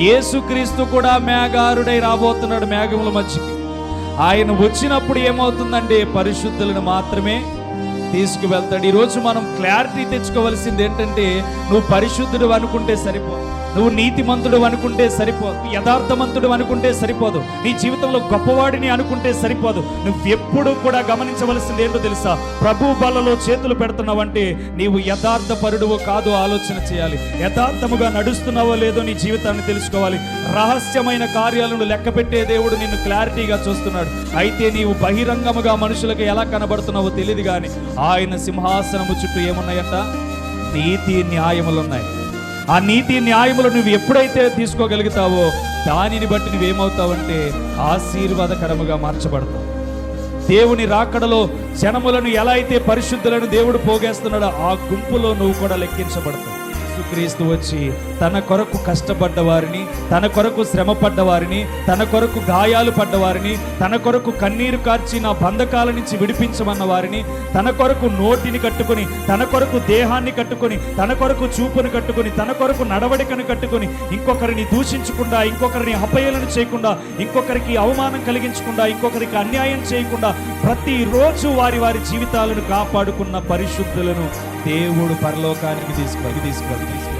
యేసుక్రీస్తు కూడా మేఘారుడై రాబోతున్నాడు మేఘముల మధ్యకి. ఆయన వచ్చినప్పుడు ఏమవుతుందంటే పరిశుద్ధులను మాత్రమే తీసుకువెళ్తాడు. ఈరోజు మనం క్లారిటీ తెచ్చుకోవాల్సింది ఏంటంటే నువ్వు పరిశుద్ధుడు అనుకుంటే సరిపోదు నువ్వు నీతిమంతుడు అనుకుంటే సరిపోదు యథార్థమంతుడు అనుకుంటే సరిపోదు. నీ జీవితంలో గొప్పవాడిని అనుకుంటే సరిపోదు. నువ్వు ఎప్పుడు కూడా గమనించవలసింది ఏంటో తెలుసా? ప్రభు బలలో చేతులు పెడుతున్నావంటే నీవు యథార్థ పరుడువో కాదో ఆలోచన చేయాలి. యథార్థముగా నడుస్తున్నావో లేదో నీ జీవితాన్ని తెలుసుకోవాలి. రహస్యమైన కార్యాలను లెక్క పెట్టే దేవుడు నిన్ను క్లారిటీగా చూస్తున్నాడు. అయితే నీవు బహిరంగముగా మనుషులకు ఎలా కనబడుతున్నావో తెలియదు కానీ ఆయన సింహాసనము చుట్టూ ఏమున్నాయంట? నీతి న్యాయములు ఉన్నాయి ఆ నీతి న్యాయములు నువ్వు ఎప్పుడైతే తీసుకోగలుగుతావో దానిని బట్టి నువ్వేమవుతావంటే ఆశీర్వాదకరముగా మార్చబడతావు. దేవుని రాకడలో జనములను ఎలా అయితే పరిశుద్ధులను దేవుడు పోగేస్తున్నాడో ఆ గుంపులో నువ్వు కూడా లెక్కించబడతావు. యేసుక్రీస్తు వచ్చి తన కొరకు కష్టపడ్డ వారిని తన కొరకు శ్రమ పడ్డవారిని తన కొరకు గాయాలు పడ్డవారిని తన కొరకు కన్నీరు కార్చి నా బంధకాల నుంచి విడిపించమన్న వారిని తన కొరకు నోటిని కట్టుకొని తన కొరకు దేహాన్ని కట్టుకొని తన కొరకు చూపును కట్టుకొని తన కొరకు నడవడికను కట్టుకొని ఇంకొకరిని దూషించకుండా ఇంకొకరిని అపయలను చేయకుండా ఇంకొకరికి అవమానం కలిగించకుండా ఇంకొకరికి అన్యాయం చేయకుండా ప్రతిరోజు వారి వారి జీవితాలను కాపాడుకున్న పరిశుద్ధులను దేవుడు పరలోకానికి తీసుకొని తీసుకొని Have a.